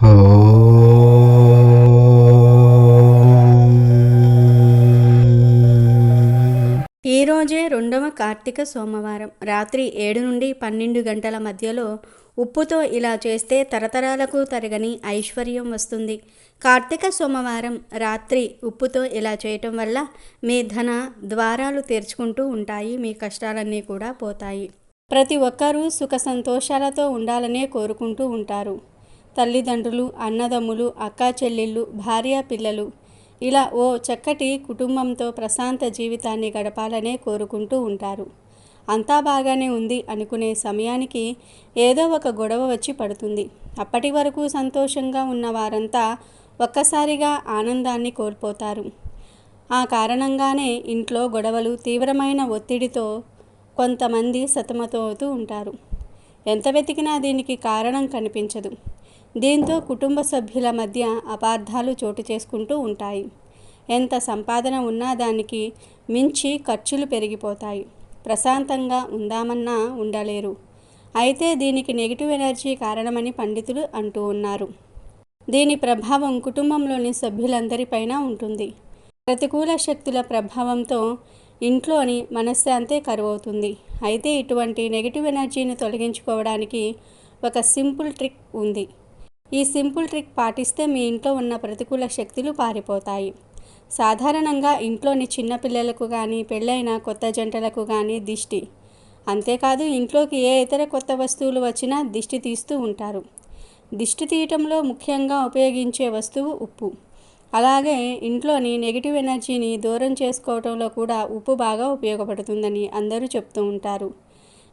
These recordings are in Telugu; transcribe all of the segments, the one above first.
ఈరోజే రెండవ కార్తీక సోమవారం. రాత్రి ఏడు నుండి పన్నెండు గంటల మధ్యలో ఉప్పుతో ఇలా చేస్తే తరతరాలకు తరగని ఐశ్వర్యం వస్తుంది. కార్తీక సోమవారం రాత్రి ఉప్పుతో ఇలా చేయటం వల్ల మీ ధన ద్వారాలు తెరుచుకుంటూ ఉంటాయి మీ కష్టాలన్నీ కూడా పోతాయి. ప్రతి ఒక్కరూ సుఖ సంతోషాలతో ఉండాలనే కోరుకుంటూ ఉంటారు. తల్లిదండ్రులు అన్నదమ్ములు అక్కా చెల్లెళ్ళు భార్య పిల్లలు. ఇలా ఓ చక్కటి కుటుంబంతో ప్రశాంత జీవితాన్ని గడపాలనే కోరుకుంటూ ఉంటారు. అంతా బాగానే ఉంది అనుకునే సమయానికి ఏదో ఒక గొడవ వచ్చి పడుతుంది. అప్పటి వరకు సంతోషంగా ఉన్న వారంతా ఒక్కసారిగా ఆనందాన్ని కోల్పోతారు. ఆ కారణంగానే ఇంట్లో గొడవలు తీవ్రమైన ఒత్తిడితో కొంతమంది సతమతమవుతూ ఉంటారు. ఎంత వెతికినా దీనికి కారణం కనిపించదు. దీంతో కుటుంబ సభ్యుల మధ్య అపార్థాలు చోటు చేసుకుంటూ ఉంటాయి. ఎంత సంపాదన ఉన్నా దానికి మించి ఖర్చులు పెరిగిపోతాయి. ప్రశాంతంగా ఉందామన్నా ఉండలేరు. అయితే దీనికి నెగిటివ్ ఎనర్జీ కారణమని పండితులు అంటూ ఉన్నారు. దీని ప్రభావం కుటుంబంలోని సభ్యులందరిపైన ఉంటుంది. ప్రతికూల శక్తుల ప్రభావంతో ఇంట్లోని మనశ్శాంతే కరువవుతుంది. అయితే ఇటువంటి నెగిటివ్ ఎనర్జీని తొలగించుకోవడానికి ఒక సింపుల్ ట్రిక్ ఉంది. ఈ సింపుల్ ట్రిక్ పాటిస్తే మీ ఇంట్లో ఉన్న ప్రతికూల శక్తులు పారిపోతాయి. సాధారణంగా ఇంట్లోని చిన్నపిల్లలకు కానీ పెళ్ళైన కొత్త జంటలకు కానీ దిష్టి. అంతేకాదు ఇంట్లోకి ఏ ఇతర కొత్త వస్తువులు వచ్చినా దిష్టి తీస్తూ ఉంటారు. దిష్టి తీయటంలో ముఖ్యంగా ఉపయోగించే వస్తువు ఉప్పు. అలాగే ఇంట్లోని నెగిటివ్ ఎనర్జీని దూరం చేసుకోవడంలో కూడా ఉప్పు బాగా ఉపయోగపడుతుందని అందరూ చెప్తూ ఉంటారు.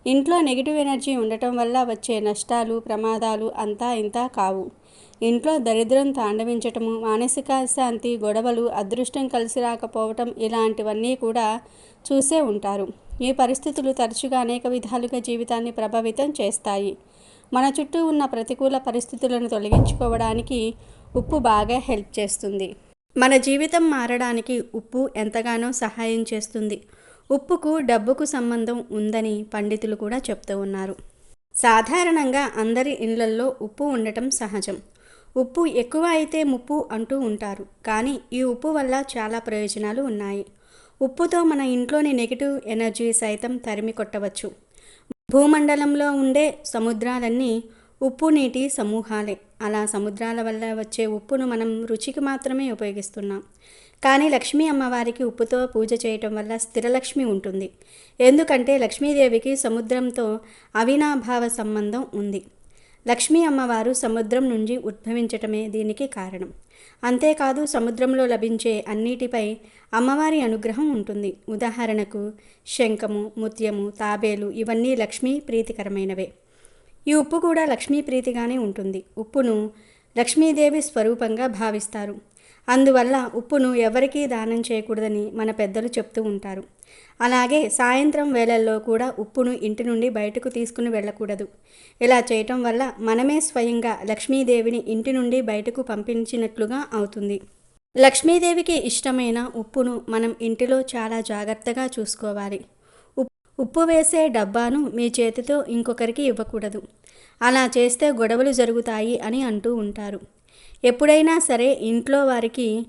ఇంట్లో నెగిటివ్ ఎనర్జీ ఉండటం వల్ల వచ్చే నష్టాలు ప్రమాదాలు అంతా ఇంతా కావు. ఇంట్లో దరిద్రం తాండవించటము మానసిక శాంతి గొడవలు అదృష్టం కలిసి రాకపోవటం ఇలాంటివన్నీ కూడా చూసే ఉంటారు. ఈ పరిస్థితులు తరచుగా అనేక విధాలుగా జీవితాన్ని ప్రభావితం చేస్తాయి. మన చుట్టూ ఉన్న ప్రతికూల పరిస్థితులను తొలగించుకోవడానికి ఉప్పు బాగా హెల్ప్ చేస్తుంది. మన జీవితం మారడానికి ఉప్పు ఎంతగానో సహాయం చేస్తుంది. ఉప్పుకు డబ్బుకు సంబంధం ఉందని పండితులు కూడా చెప్తూ ఉన్నారు. సాధారణంగా అందరి ఇండ్లల్లో ఉప్పు ఉండటం సహజం. ఉప్పు ఎక్కువ అయితే ముప్పు అంటూ ఉంటారు. కానీ ఈ ఉప్పు వల్ల చాలా ప్రయోజనాలు ఉన్నాయి. ఉప్పుతో మన ఇంట్లోని నెగిటివ్ ఎనర్జీ సైతం తరిమి కొట్టవచ్చు. భూమండలంలో ఉండే సముద్రాలన్నీ ఉప్పు నీటి సమూహాలే. అలా సముద్రాల వల్ల వచ్చే ఉప్పును మనం రుచికి మాత్రమే ఉపయోగిస్తున్నాం. కానీ లక్ష్మీ అమ్మవారికి ఉప్పుతో పూజ చేయటం వల్ల స్థిరలక్ష్మి ఉంటుంది. ఎందుకంటే లక్ష్మీదేవికి సముద్రంతో అవినాభావ సంబంధం ఉంది. లక్ష్మీ అమ్మవారు సముద్రం నుంచి ఉద్భవించటమే దీనికి కారణం. అంతేకాదు సముద్రంలో లభించే అన్నిటిపై అమ్మవారి అనుగ్రహం ఉంటుంది. ఉదాహరణకు శంఖము ముత్యము తాబేలు ఇవన్నీ లక్ష్మీ ప్రీతికరమైనవే. ఈ ఉప్పు కూడా లక్ష్మీ ప్రీతిగానే ఉంటుంది. ఉప్పును లక్ష్మీదేవి స్వరూపంగా భావిస్తారు. అందువల్ల ఉప్పును ఎవరికీ దానం చేయకూడదని మన పెద్దలు చెప్తూ ఉంటారు. అలాగే సాయంత్రం వేళల్లో కూడా ఉప్పును ఇంటి నుండి బయటకు తీసుకుని వెళ్ళకూడదు. ఇలా చేయటం వల్ల మనమే స్వయంగా లక్ష్మీదేవిని ఇంటి నుండి బయటకు పంపించినట్లుగా అవుతుంది. లక్ష్మీదేవికి ఇష్టమైన ఉప్పును మనం ఇంటిలో చాలా జాగ్రత్తగా చూసుకోవాలి. ఉప్పు వేసే డబ్బాను మీ చేతితో ఇంకొకరికి ఇవ్వకూడదు. అలా చేస్తే గొడవలు జరుగుతాయి అని అంటూ ఉంటారు. ఎప్పుడైనా సరే ఇంట్లో వారికి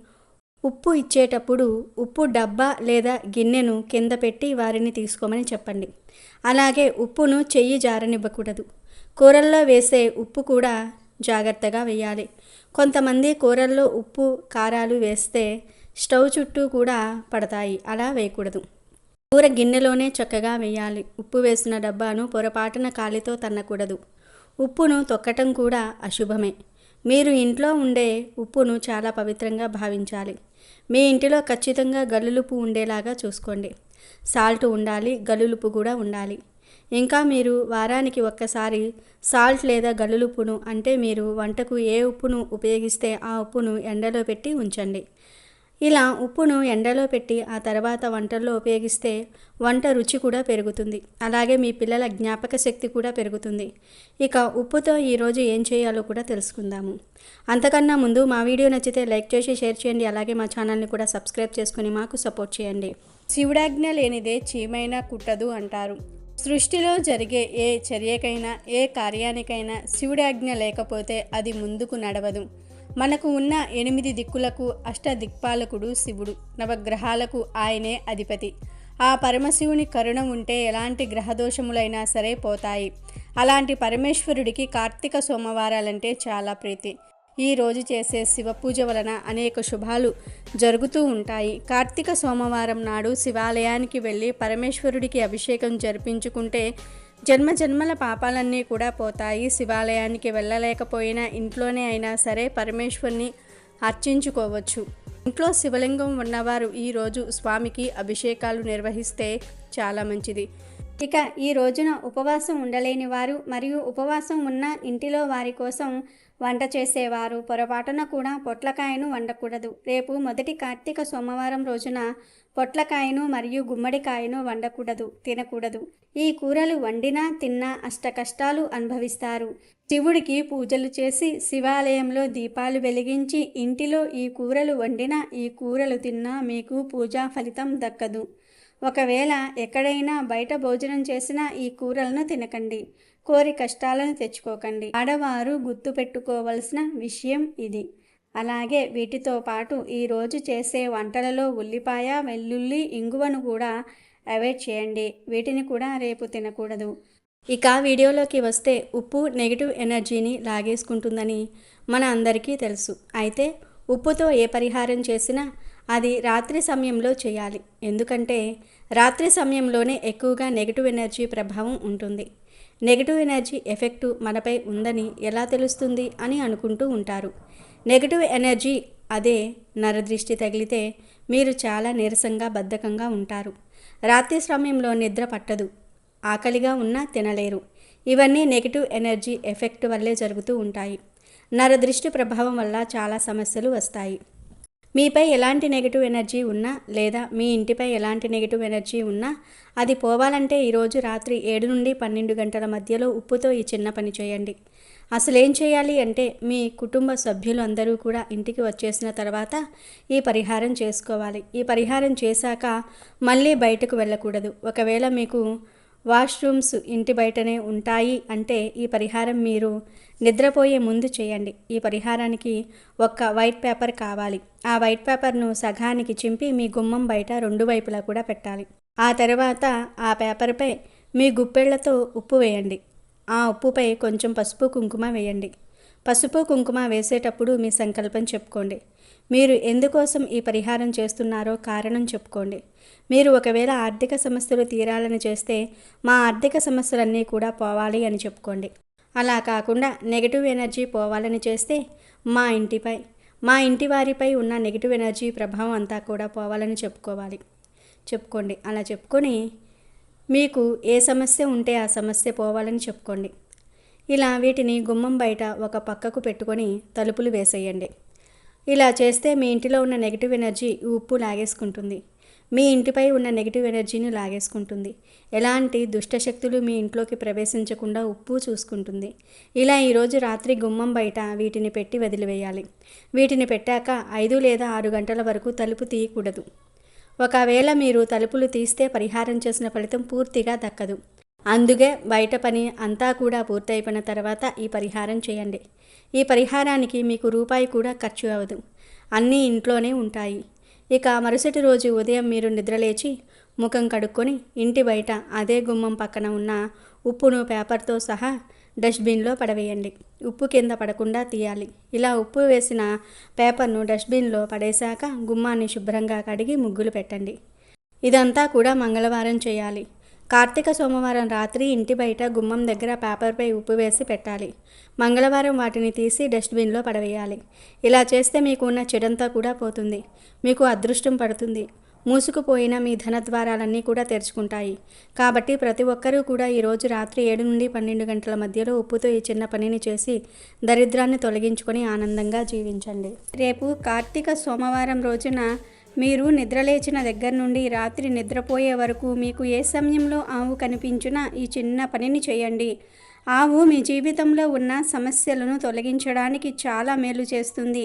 ఉప్పు ఇచ్చేటప్పుడు ఉప్పు డబ్బా లేదా గిన్నెను కింద పెట్టి వారిని తీసుకోమని చెప్పండి. అలాగే ఉప్పును చెయ్యి జారనివ్వకూడదు. కూరల్లో వేసే ఉప్పు కూడా జాగ్రత్తగా వేయాలి. కొంతమంది కూరల్లో ఉప్పు కారాలు వేస్తే స్టవ్ చుట్టూ కూడా పడతాయి. అలా వేయకూడదు. కూర గిన్నెలోనే చక్కగా వేయాలి. ఉప్పు వేసిన డబ్బాను పొరపాటున కాలితో తన్నకూడదు. ఉప్పును తొక్కటం కూడా అశుభమే. మీరు ఇంట్లో ఉండే ఉప్పును చాలా పవిత్రంగా భావించాలి. మీ ఇంటిలో ఖచ్చితంగా గల్లులుపు ఉండేలాగా చూసుకోండి. సాల్ట్ ఉండాలి గల్లులుపు కూడా ఉండాలి. ఇంకా మీరు వారానికి ఒక్కసారి సాల్ట్ లేదా గల్లులుపును అంటే మీరు వంటకు ఏ ఉప్పును ఉపయోగిస్తే ఆ ఉప్పును ఎండలో పెట్టి ఉంచండి. ఇలా ఉప్పును ఎండలో పెట్టి ఆ తర్వాత వంటల్లో ఉపయోగిస్తే వంట రుచి కూడా పెరుగుతుంది. అలాగే మీ పిల్లల జ్ఞాపక శక్తి కూడా పెరుగుతుంది. ఇక ఉప్పుతో ఈరోజు ఏం చేయాలో కూడా తెలుసుకుందాము. అంతకన్నా ముందు మా వీడియో నచ్చితే లైక్ చేసి షేర్ చేయండి. అలాగే మా ఛానల్ని కూడా సబ్స్క్రైబ్ చేసుకుని మాకు సపోర్ట్ చేయండి. శివుడాజ్ఞ లేనిదే చీమైనా కుట్టదు అంటారు. సృష్టిలో జరిగే ఏ చర్యకైనా ఏ కార్యానికైనా శివుడాజ్ఞ లేకపోతే అది ముందుకు నడవదు. మనకు ఉన్న ఎనిమిది దిక్కులకు అష్టదిక్పాలకుడు శివుడు నవగ్రహాలకు ఆయనే అధిపతి. ఆ పరమశివుని కరుణ ఉంటే ఎలాంటి గ్రహదోషములైనా సరే పోతాయి. అలాంటి పరమేశ్వరుడికి కార్తీక సోమవారాలంటే చాలా ప్రీతి. ఈ రోజు చేసే శివ పూజ వలన అనేక శుభాలు జరుగుతూ ఉంటాయి. కార్తీక సోమవారం నాడు శివాలయానికి వెళ్ళి పరమేశ్వరుడికి అభిషేకం జరిపించుకుంటే జన్మ జన్మల పాపాలన్నీ కూడా పోతాయి. శివాలయానికి వెళ్ళలేకపోయినా ఇంట్లోనే అయినా సరే పరమేశ్వరుని అర్చించుకోవచ్చు. ఇంట్లో శివలింగం ఉన్నవారు ఈరోజు స్వామికి అభిషేకాలు నిర్వహిస్తే చాలా మంచిది. ఇక ఈ రోజున ఉపవాసం ఉండలేని వారు మరియు ఉపవాసం ఉన్న ఇంటిలో వారి కోసం వంట చేసేవారు. పొరపాటున కూడా పొట్లకాయను వండకూడదు. రేపు మొదటి కార్తీక సోమవారం రోజున పొట్లకాయను మరియు గుమ్మడికాయను వండకూడదు తినకూడదు. ఈ కూరలు వండినా తిన్నా అష్టకష్టాలు అనుభవిస్తారు. శివుడికి పూజలు చేసి శివాలయంలో దీపాలు వెలిగించి ఇంటిలో ఈ కూరలు వండినా ఈ కూరలు తిన్నా మీకు పూజా ఫలితం దక్కదు. ఒకవేళ ఎక్కడైనా బయట భోజనం చేసినా ఈ కూరలను తినకండి. కోరి కష్టాలను తెచ్చుకోకండి. ఆడవారు గుర్తు పెట్టుకోవలసిన విషయం ఇది. అలాగే వీటితో పాటు ఈరోజు చేసే వంటలలో ఉల్లిపాయ వెల్లుల్లి ఇంగువను కూడా అవాయిడ్ చేయండి. వీటిని కూడా రేపు తినకూడదు. ఇక వీడియోలోకి వస్తే ఉప్పు నెగిటివ్ ఎనర్జీని లాగేసుకుంటుందని మన అందరికీ తెలుసు. అయితే ఉప్పుతో ఏ పరిహారం చేసినా అది రాత్రి సమయంలో చేయాలి. ఎందుకంటే రాత్రి సమయంలోనే ఎక్కువగా నెగిటివ్ ఎనర్జీ ప్రభావం ఉంటుంది. నెగిటివ్ ఎనర్జీ ఎఫెక్టు మనపై ఉందని ఎలా తెలుస్తుంది అని అనుకుంటూ ఉంటారు. నెగిటివ్ ఎనర్జీ అదే నరదృష్టి తగిలితే మీరు చాలా నీరసంగా బద్ధకంగా ఉంటారు. రాత్రి సమయంలో నిద్ర పట్టదు. ఆకలిగా ఉన్నా తినలేరు. ఇవన్నీ నెగిటివ్ ఎనర్జీ ఎఫెక్ట్ వల్లే జరుగుతూ ఉంటాయి. నరదృష్టి ప్రభావం వల్ల చాలా సమస్యలు వస్తాయి. మీపై ఎలాంటి నెగిటివ్ ఎనర్జీ ఉన్నా లేదా మీ ఇంటిపై ఎలాంటి నెగిటివ్ ఎనర్జీ ఉన్నా అది పోవాలంటే ఈరోజు రాత్రి ఏడు నుండి పన్నెండు గంటల మధ్యలో ఉప్పుతో ఈ చిన్న పని చేయండి. అసలు ఏం చేయాలి అంటే మీ కుటుంబ సభ్యులు అందరూ కూడా ఇంటికి వచ్చేసిన తర్వాత ఈ పరిహారం చేసుకోవాలి. ఈ పరిహారం చేశాక మళ్ళీ బయటకు వెళ్ళకూడదు. ఒకవేళ మీకు వాష్రూమ్స్ ఇంటి బయటనే ఉంటాయి అంటే ఈ పరిహారం మీరు నిద్రపోయే ముందు చేయండి. ఈ పరిహారానికి ఒక్క వైట్ పేపర్ కావాలి. ఆ వైట్ పేపర్ను సగానికి చింపి మీ గుమ్మం బయట రెండు వైపులా కూడా పెట్టాలి. ఆ తర్వాత ఆ పేపర్పై మీ గుప్పెళ్ళతో ఉప్పు వేయండి. ఆ ఉప్పుపై కొంచెం పసుపు కుంకుమ వేయండి. పసుపు కుంకుమ వేసేటప్పుడు మీ సంకల్పం చెప్పుకోండి. మీరు ఎందుకోసం ఈ పరిహారం చేస్తున్నారో కారణం చెప్పుకోండి. మీరు ఒకవేళ ఆర్థిక సమస్యలు తీరాలని చేస్తే మా ఆర్థిక సమస్యలన్నీ కూడా పోవాలి అని చెప్పుకోండి. అలా కాకుండా నెగిటివ్ ఎనర్జీ పోవాలని చేస్తే మా ఇంటిపై మా ఇంటి వారిపై ఉన్న నెగిటివ్ ఎనర్జీ ప్రభావం అంతా కూడా పోవాలని చెప్పుకోవాలి. చెప్పుకోండి. అలా చెప్పుకొని మీకు ఏ సమస్య ఉంటే ఆ సమస్య పోవాలని చెప్పుకోండి. ఇలా వీటిని గుమ్మం బయట ఒక పక్కకు పెట్టుకొని తలుపులు వేసేయండి. ఇలా చేస్తే మీ ఇంటిలో ఉన్న నెగిటివ్ ఎనర్జీ ఉప్పు లాగేసుకుంటుంది. మీ ఇంటిపై ఉన్న నెగిటివ్ ఎనర్జీని లాగేసుకుంటుంది. ఎలాంటి దుష్టశక్తులు మీ ఇంట్లోకి ప్రవేశించకుండా ఉప్పు చూసుకుంటుంది. ఇలా ఈరోజు రాత్రి గుమ్మం బయట వీటిని పెట్టి వదిలివేయాలి. వీటిని పెట్టాక ఐదు లేదా ఆరు గంటల వరకు తలుపు తీయకూడదు. ఒకవేళ మీరు తలుపులు తీస్తే పరిహారం చేసిన ఫలితం పూర్తిగా దక్కదు. అందుకే బయట పని అంతా కూడా పూర్తయిపోయిన తర్వాత ఈ పరిహారం చేయండి. ఈ పరిహారానికి మీకు రూపాయి కూడా ఖర్చు అవ్వదు. అన్నీ ఇంట్లోనే ఉంటాయి. ఇక మరుసటి రోజు ఉదయం మీరు నిద్రలేచి ముఖం కడుక్కొని ఇంటి బయట అదే గుమ్మం పక్కన ఉన్న ఉప్పును పేపర్తో సహా డస్ట్బిన్లో పడవేయండి. ఉప్పు కింద పడకుండా తీయాలి. ఇలా ఉప్పు వేసిన పేపర్ను డస్ట్బిన్లో పడేశాక గుమ్మాన్ని శుభ్రంగా కడిగి ముగ్గులు పెట్టండి. ఇదంతా కూడా మంగళవారం చేయాలి. కార్తీక సోమవారం రాత్రి ఇంటి బయట గుమ్మం దగ్గర పేపర్పై ఉప్పు వేసి పెట్టాలి. మంగళవారం వాటిని తీసి డస్ట్బిన్లో పడవేయాలి. ఇలా చేస్తే మీకు ఉన్న చెడంతా కూడా పోతుంది. మీకు అదృష్టం పడుతుంది. మూసుకుపోయిన మీ ధనద్వారాలన్నీ కూడా తెరుచుకుంటాయి. కాబట్టి ప్రతి ఒక్కరూ కూడా ఈరోజు రాత్రి ఏడు నుండి పన్నెండు గంటల మధ్యలో ఉప్పుతో ఈ చిన్న పనిని చేసి దరిద్రాన్ని తొలగించుకొని ఆనందంగా జీవించండి. రేపు కార్తీక సోమవారం రోజున మీరు నిద్రలేచిన దగ్గర నుండి రాత్రి నిద్రపోయే వరకు మీకు ఏ సమయంలో ఆవు కనిపించినా ఈ చిన్న పనిని చేయండి. ఆవు మీ జీవితంలో ఉన్న సమస్యలను తొలగించడానికి చాలా మేలు చేస్తుంది.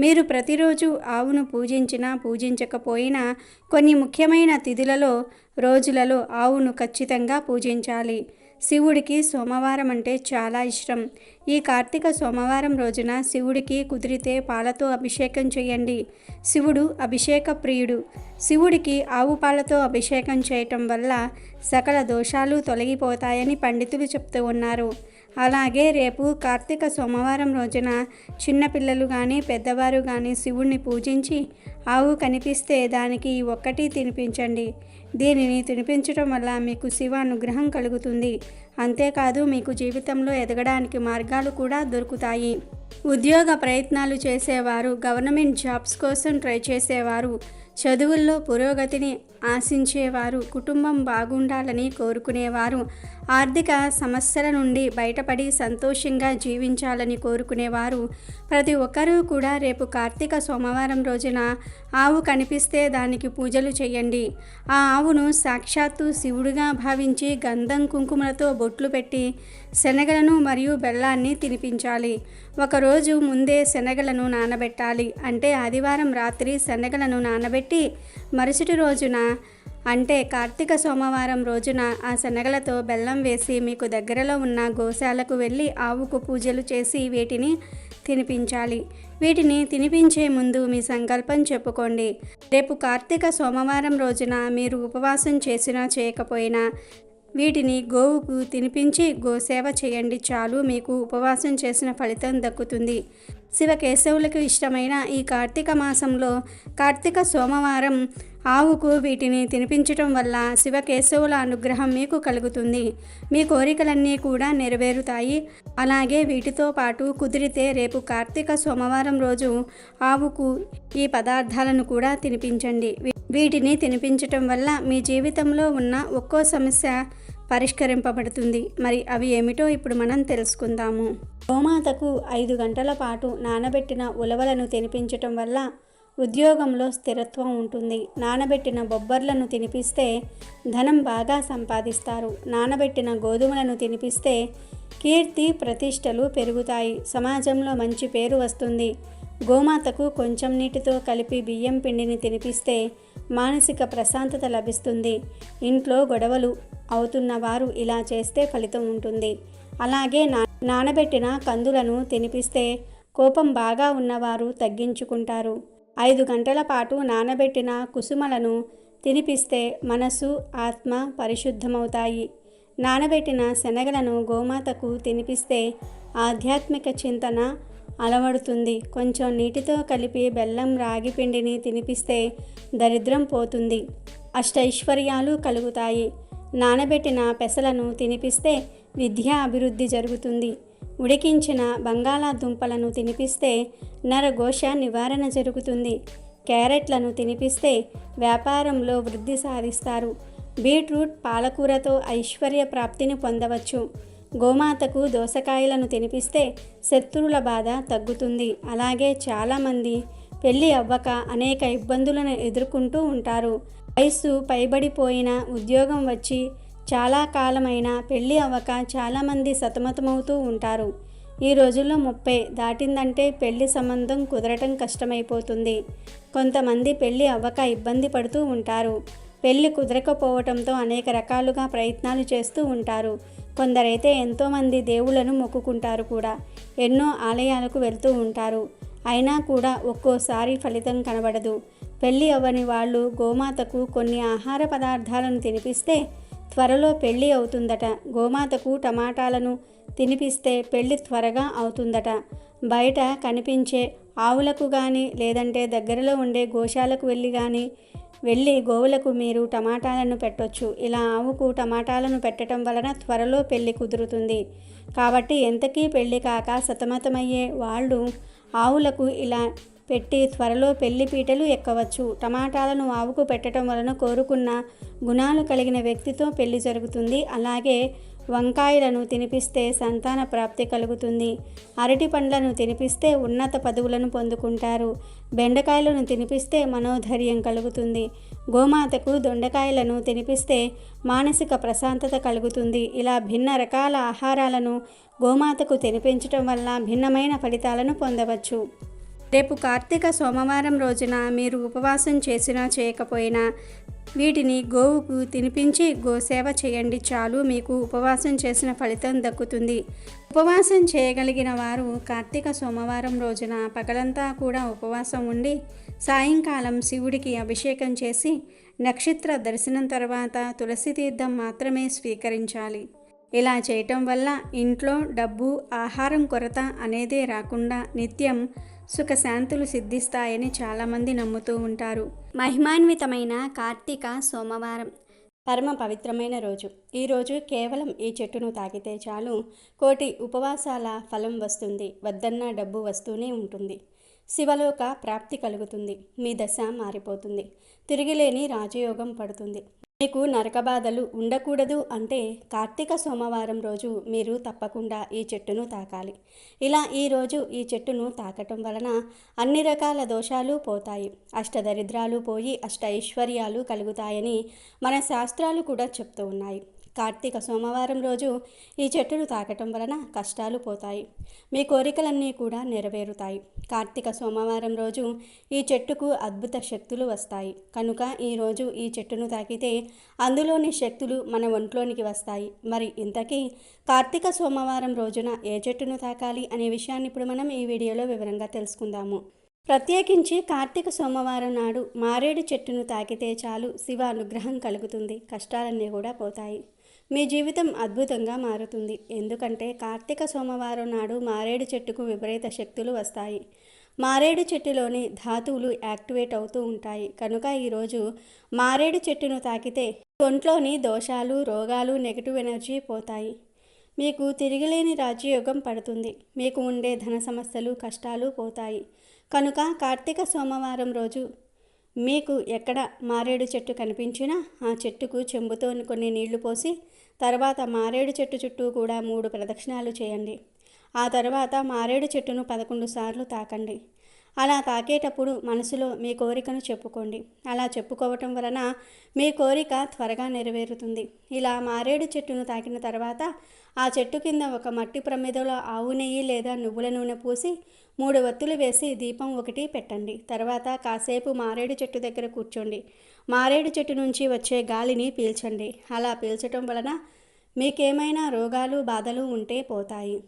మీరు ప్రతిరోజు ఆవును పూజించినా పూజించకపోయినా కొన్ని ముఖ్యమైన తిథులలో రోజులలో ఆవును ఖచ్చితంగా పూజించాలి. శివుడికి సోమవారం అంటే చాలా ఇష్టం. ఈ కార్తీక సోమవారం రోజున శివుడికి కుదిరితే పాలతో అభిషేకం చేయండి. శివుడు అభిషేక ప్రియుడు. శివుడికి ఆవు పాలతో అభిషేకం చేయటం వల్ల సకల దోషాలు తొలగిపోతాయని పండితులు చెప్తూ ఉన్నారు. అలాగే రేపు కార్తీక సోమవారం రోజున చిన్నపిల్లలు కానీ పెద్దవారు కానీ శివుణ్ణి పూజించి ఆవు కనిపిస్తే దానికి ఒక్కటి తినిపించండి. దీనిని తినిపించడం వల్ల మీకు శివ అనుగ్రహం కలుగుతుంది. అంతేకాదు మీకు జీవితంలో ఎదగడానికి మార్గాలు కూడా దొరుకుతాయి. ఉద్యోగ ప్రయత్నాలు చేసేవారు గవర్నమెంట్ జాబ్స్ కోసం ట్రై చేసేవారు. చదువుల్లో పురోగతిని ఆశించేవారు కుటుంబం బాగుండాలని కోరుకునేవారు. ఆర్థిక సమస్యల నుండి బయటపడి సంతోషంగా జీవించాలని కోరుకునేవారు. ప్రతి ఒక్కరూ కూడా రేపు కార్తీక సోమవారం రోజున ఆవు కనిపిస్తే దానికి పూజలు చేయండి. ఆ ఆవును సాక్షాత్తు శివుడిగా భావించి గంధం కుంకుమలతో బొట్లు పెట్టి శనగలను మరియు బెల్లాన్ని తినిపించాలి. ఒకరోజు ముందే శనగలను నానబెట్టాలి. అంటే ఆదివారం రాత్రి శనగలను నానబెట్టి మరుసటి రోజున అంటే కార్తీక సోమవారం రోజున ఆ శనగలతో బెల్లం వేసి మీకు దగ్గరలో ఉన్న గోశాలకు వెళ్ళి ఆవుకు పూజలు చేసి వీటిని తినిపించాలి. వీటిని తినిపించే ముందు మీ సంకల్పం చెప్పుకోండి. రేపు కార్తీక సోమవారం రోజున మీరు ఉపవాసం చేసినా చేయకపోయినా వీటిని గోవుకు తినిపించి గోసేవ చేయండి చాలు. మీకు ఉపవాసం చేసిన ఫలితం దక్కుతుంది. శివకేశవులకు ఇష్టమైన ఈ కార్తీక మాసంలో కార్తీక సోమవారం ఆవుకు వీటిని తినిపించటం వల్ల శివకేశవుల అనుగ్రహం మీకు కలుగుతుంది. మీ కోరికలన్నీ కూడా నెరవేరుతాయి. అలాగే వీటితో పాటు కుదిరితే రేపు కార్తీక సోమవారం రోజు ఆవుకు ఈ పదార్థాలను కూడా తినిపించండి. వీటిని తినిపించటం వల్ల మీ జీవితంలో ఉన్న ఒక్కో సమస్య పరిష్కరింపబడుతుంది. మరి అవి ఏమిటో ఇప్పుడు మనం తెలుసుకుందాము. గోమాతకు ఐదు గంటల పాటు నానబెట్టిన ఉలవలను తినిపించటం వల్ల ఉద్యోగంలో స్థిరత్వం ఉంటుంది. నానబెట్టిన బొబ్బర్లను తినిపిస్తే ధనం బాగా సంపాదిస్తారు. నానబెట్టిన గోధుమలను తినిపిస్తే కీర్తి ప్రతిష్టలు పెరుగుతాయి. సమాజంలో మంచి పేరు వస్తుంది. గోమాతకు కొంచెం నీటితో కలిపి బియ్యం పిండిని తినిపిస్తే మానసిక ప్రశాంతత లభిస్తుంది. ఇంట్లో గొడవలు అవుతున్న వారు ఇలా చేస్తే ఫలితం ఉంటుంది. అలాగే నా నానబెట్టిన కందులను తినిపిస్తే కోపం బాగా ఉన్నవారు తగ్గించుకుంటారు. ఐదు గంటల పాటు నానబెట్టిన కుసుమలను తినిపిస్తే మనసు ఆత్మ పరిశుద్ధమవుతాయి. నానబెట్టిన శనగలను గోమాతకు తినిపిస్తే ఆధ్యాత్మిక చింతన అలవడుతుంది. కొంచెం నీటితో కలిపి బెల్లం రాగి పిండిని తినిపిస్తే దరిద్రం పోతుంది. అష్టైశ్వర్యాలు కలుగుతాయి. నానబెట్టిన పెసలను తినిపిస్తే విద్య అభివృద్ధి జరుగుతుంది. ఉడికించిన బంగాళాదుంపలను తినిపిస్తే నరఘోష నివారణ జరుగుతుంది. క్యారెట్లను తినిపిస్తే వ్యాపారంలో వృద్ధి సాధిస్తారు. బీట్రూట్ పాలకూరతో ఐశ్వర్య ప్రాప్తిని పొందవచ్చు. గోమాతకు దోసకాయలను తినిపిస్తే శత్రువుల బాధ తగ్గుతుంది. అలాగే చాలామంది పెళ్ళి అవ్వక అనేక ఇబ్బందులను ఎదుర్కొంటూ ఉంటారు. వయస్సు పైబడిపోయిన ఉద్యోగం వచ్చి చాలా కాలమైన పెళ్ళి అవ్వక చాలామంది సతమతమవుతూ ఉంటారు. ఈ రోజుల్లో ముప్పై దాటిందంటే పెళ్ళి సంబంధం కుదరటం కష్టమైపోతుంది. కొంతమంది పెళ్ళి అవ్వక ఇబ్బంది పడుతూ ఉంటారు. పెళ్ళి కుదరకపోవటంతో అనేక రకాలుగా ప్రయత్నాలు చేస్తూ ఉంటారు. కొందరైతే ఎంతోమంది దేవుళ్ళను మొక్కుకుంటారు కూడా ఎన్నో ఆలయాలకు వెళ్తూ ఉంటారు. అయినా కూడా ఒక్కోసారి ఫలితం కనబడదు. పెళ్ళి అవ్వని వాళ్ళు గోమాతకు కొన్ని ఆహార పదార్థాలను తినిపిస్తే త్వరలో పెళ్ళి అవుతుందట. గోమాతకు టమాటాలను తినిపిస్తే పెళ్ళి త్వరగా అవుతుందట. బయట కనిపించే ఆవులకు కానీ లేదంటే దగ్గరలో ఉండే గోశాలకు వెళ్ళి కానీ వెళ్ళి గోవులకు మీరు టమాటాలను పెట్టొచ్చు. ఇలా ఆవుకు టమాటాలను పెట్టడం వలన త్వరలో పెళ్ళి కుదురుతుంది. కాబట్టి ఎంతకీ పెళ్ళి కాక సతమతమయ్యే వాళ్ళు ఆవులకు ఇలా పెట్టి త్వరలో పెళ్ళి పీటలు ఎక్కవచ్చు. టమాటాలను ఆవుకు పెట్టడం వలన కోరుకున్న గుణాలు కలిగిన వ్యక్తితో పెళ్ళి జరుగుతుంది. అలాగే వంకాయలను తినిపిస్తే సంతాన ప్రాప్తి కలుగుతుంది. అరటి పండ్లను తినిపిస్తే ఉన్నత పదవులను పొందుకుంటారు. బెండకాయలను తినిపిస్తే మనోధైర్యం కలుగుతుంది. గోమాతకు దొండకాయలను తినిపిస్తే మానసిక ప్రశాంతత కలుగుతుంది. ఇలా భిన్న రకాల ఆహారాలను గోమాతకు తినిపించటం వల్ల భిన్నమైన ఫలితాలను పొందవచ్చు. రేపు కార్తీక సోమవారం రోజున మీరు ఉపవాసం చేసినా చేయకపోయినా వీటిని గోవుకు తినిపించి గోసేవ చేయండి. చాలు మీకు ఉపవాసం చేసిన ఫలితం దక్కుతుంది. ఉపవాసం చేయగలిగిన వారు కార్తీక సోమవారం రోజున పగలంతా కూడా ఉపవాసం ఉండి సాయంకాలం శివుడికి అభిషేకం చేసి నక్షత్ర దర్శనం తర్వాత తులసి తీర్థం మాత్రమే స్వీకరించాలి. ఇలా చేయటం వల్ల ఇంట్లో డబ్బు ఆహారం కొరత అనేదే రాకుండా నిత్యం సుఖశాంతులు సిద్ధిస్తాయని చాలామంది నమ్ముతూ ఉంటారు. మహిమాన్వితమైన కార్తీక సోమవారం పరమ పవిత్రమైన రోజు. ఈరోజు కేవలం ఈ చెట్టును తాకితే చాలు. కోటి ఉపవాసాల ఫలం వస్తుంది. వద్దన్న డబ్బు వస్తూనే ఉంటుంది. శివలోక ప్రాప్తి కలుగుతుంది. మీ దశ మారిపోతుంది. తిరిగిలేని రాజయోగం పడుతుంది. మీకు నరకబాధలు ఉండకూడదు అంటే కార్తీక సోమవారం రోజు మీరు తప్పకుండా ఈ చెట్టును తాకాలి. ఇలా ఈరోజు ఈ చెట్టును తాకటం వలన అన్ని రకాల దోషాలు పోతాయి. అష్టదరిద్రాలు పోయి అష్ట ఐశ్వర్యాలు కలుగుతాయని మన శాస్త్రాలు కూడా చెప్తూ ఉన్నాయి. కార్తీక సోమవారం రోజు ఈ చెట్టును తాకటం వలన కష్టాలు పోతాయి. మీ కోరికలన్నీ కూడా నెరవేరుతాయి. కార్తీక సోమవారం రోజు ఈ చెట్టుకు అద్భుత శక్తులు వస్తాయి. కనుక ఈరోజు ఈ చెట్టును తాకితే అందులోని శక్తులు మన ఒంట్లోనికి వస్తాయి. మరి ఇంతకీ కార్తీక సోమవారం రోజున ఏ చెట్టును తాకాలి అనే విషయాన్ని ఇప్పుడు మనం ఈ వీడియోలో వివరంగా తెలుసుకుందాము. ప్రత్యేకించి కార్తీక సోమవారం నాడు మారేడు చెట్టును తాకితే చాలు శివ అనుగ్రహం కలుగుతుంది. కష్టాలన్నీ కూడా పోతాయి. మీ జీవితం అద్భుతంగా మారుతుంది. ఎందుకంటే కార్తీక సోమవారం నాడు మారేడు చెట్టుకు విపరీత శక్తులు వస్తాయి. మారేడు చెట్టులోని ధాతువులు యాక్టివేట్ అవుతూ ఉంటాయి. కనుక ఈరోజు మారేడు చెట్టును తాకితే ఒంట్లోని దోషాలు రోగాలు నెగిటివ్ ఎనర్జీ పోతాయి. మీకు తిరిగిలేని రాజ్యయోగం పడుతుంది. మీకు ఉండే ధన సమస్యలు కష్టాలు పోతాయి. కనుక కార్తీక సోమవారం రోజు మీకు ఎక్కడ మారేడు చెట్టు కనిపించినా ఆ చెట్టుకు చెంబుతో కొన్ని నీళ్ళు పోసి తర్వాత మారేడు చెట్టు చుట్టూ కూడా మూడు ప్రదక్షిణాలు చేయండి. ఆ తర్వాత మారేడు చెట్టును పదకొండు సార్లు తాకండి. అలా తాకేటప్పుడు మనసులో మీ కోరికను చెప్పుకోండి. అలా చెప్పుకోవటం వలన మీ కోరిక త్వరగా నెరవేరుతుంది. ఇలా మారేడు చెట్టును తాకిన తర్వాత ఆ చెట్టు కింద ఒక మట్టి ప్రమిదలో ఆవు నెయ్యి లేదా నువ్వుల నూనె పూసి మూడు వత్తులు వేసి దీపం ఒకటి పెట్టండి. తర్వాత కాసేపు మారేడు చెట్టు దగ్గర కూర్చోండి. మారేడు చెట్టు నుంచి వచ్చే గాలిని పీల్చండి. అలా పీల్చటం వలన మీకేమైనా రోగాలు బాధలు ఉంటే పోతాయి.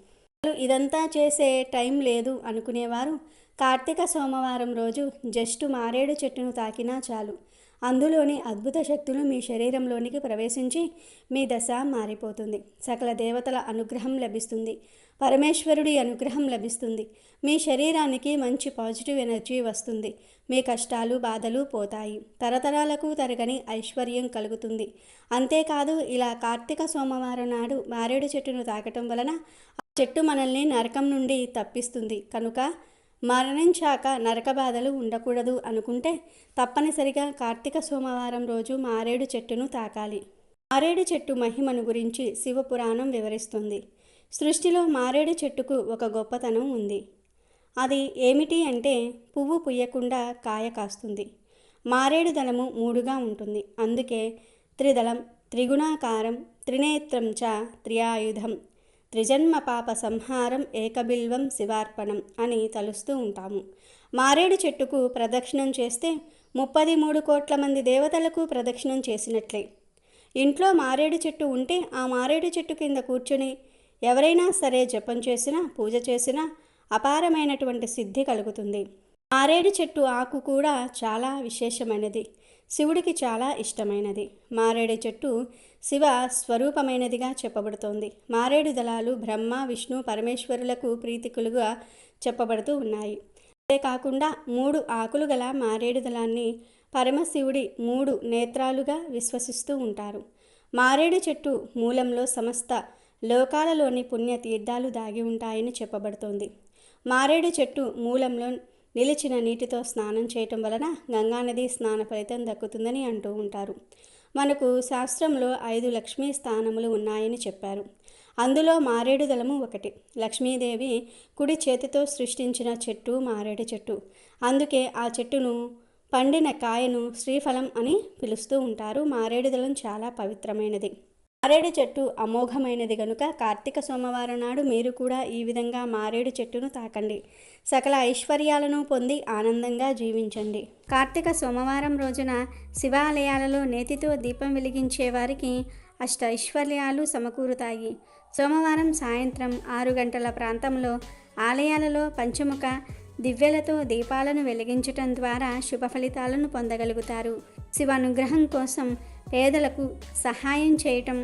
ఇదంతా చేసే టైం లేదు అనుకునేవారు కార్తీక సోమవారం రోజు జస్ట్ మారేడు చెట్టును తాకినా చాలు. అందులోని అద్భుత శక్తులు మీ శరీరంలోనికి ప్రవేశించి మీ దశ మారిపోతుంది. సకల దేవతల అనుగ్రహం లభిస్తుంది. పరమేశ్వరుడి అనుగ్రహం లభిస్తుంది. మీ శరీరానికి మంచి పాజిటివ్ ఎనర్జీ వస్తుంది. మీ కష్టాలు బాధలు పోతాయి. తరతరాలకు తరగని ఐశ్వర్యం కలుగుతుంది. అంతేకాదు ఇలా కార్తీక సోమవారం నాడు మారేడు చెట్టును తాకటం వలన ఆ చెట్టు మనల్ని నరకం నుండి తప్పిస్తుంది. కనుక మరణించాక నరక బాధలు ఉండకూడదు అనుకుంటే తప్పనిసరిగా కార్తీక సోమవారం రోజు మారేడు చెట్టును తాకాలి. మారేడు చెట్టు మహిమను గురించి శివపురాణం వివరిస్తుంది. సృష్టిలో మారేడు చెట్టుకు ఒక గొప్పతనం ఉంది. అది ఏమిటి అంటే పువ్వు పుయ్యకుండా కాయ కాస్తుంది. మారేడు దళము మూడుగా ఉంటుంది. అందుకే త్రిదళం త్రిగుణాకారం త్రినేత్రం చ త్రియాయుధం త్రిజన్మ పాప సంహారం ఏకబిల్వం శివార్పణం అని తలుస్తూ ఉంటాము. మారేడు చెట్టుకు ప్రదక్షిణం చేస్తే ముప్పది మూడు కోట్ల మంది దేవతలకు ప్రదక్షిణం చేసినట్లే. ఇంట్లో మారేడు చెట్టు ఉంటే ఆ మారేడు చెట్టు కింద కూర్చుని ఎవరైనా సరే జపం చేసినా పూజ చేసినా అపారమైనటువంటి సిద్ధి కలుగుతుంది. మారేడు చెట్టు ఆకు కూడా చాలా విశేషమైనది. శివుడికి చాలా ఇష్టమైనది. మారేడు చెట్టు శివ స్వరూపమైనదిగా చెప్పబడుతోంది. మారేడు దళాలు బ్రహ్మ విష్ణు పరమేశ్వరులకు ప్రీతికులుగా చెప్పబడుతూ ఉన్నాయి. అంతేకాకుండా మూడు ఆకులు గల మారేడు దళాన్ని పరమశివుడి మూడు నేత్రాలుగా విశ్వసిస్తూ ఉంటారు. మారేడు చెట్టు మూలంలో సమస్త లోకాలలోని పుణ్య తీర్థాలు దాగి ఉంటాయని చెప్పబడుతోంది. మారేడు చెట్టు మూలంలో నిలిచిన నీటితో స్నానం చేయటం వలన గంగానది స్నాన ఫలితం దక్కుతుందని అంటూ ఉంటారు. మనకు శాస్త్రంలో ఐదు లక్ష్మీ స్థానములు ఉన్నాయని చెప్పారు. అందులో మారేడు దళము ఒకటి. లక్ష్మీదేవి కుడి చేతితో సృష్టించిన చెట్టు మారేడు చెట్టు. అందుకే ఆ చెట్టును పండిన కాయను శ్రీఫలం అని పిలుస్తూ ఉంటారు. మారేడు దళం చాలా పవిత్రమైనది. మారేడు చెట్టు అమోఘమైనది గనుక కార్తీక సోమవారం నాడు మీరు కూడా ఈ విధంగా మారేడు చెట్టును తాకండి. సకల ఐశ్వర్యాలను పొంది ఆనందంగా జీవించండి. కార్తీక సోమవారం రోజున శివాలయాలలో నేతితో దీపం వెలిగించే వారికి అష్ట ఐశ్వర్యాలు సమకూరుతాయి. సోమవారం సాయంత్రం ఆరు గంటల ప్రాంతంలో ఆలయాలలో పంచముఖ దివ్యలతో దీపాలను వెలిగించటం ద్వారా శుభ ఫలితాలను పొందగలుగుతారు. శివ అనుగ్రహం కోసం పేదలకు సహాయం చేయటం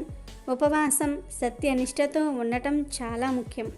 ఉపవాసం సత్యనిష్టతో ఉండటం చాలా ముఖ్యం.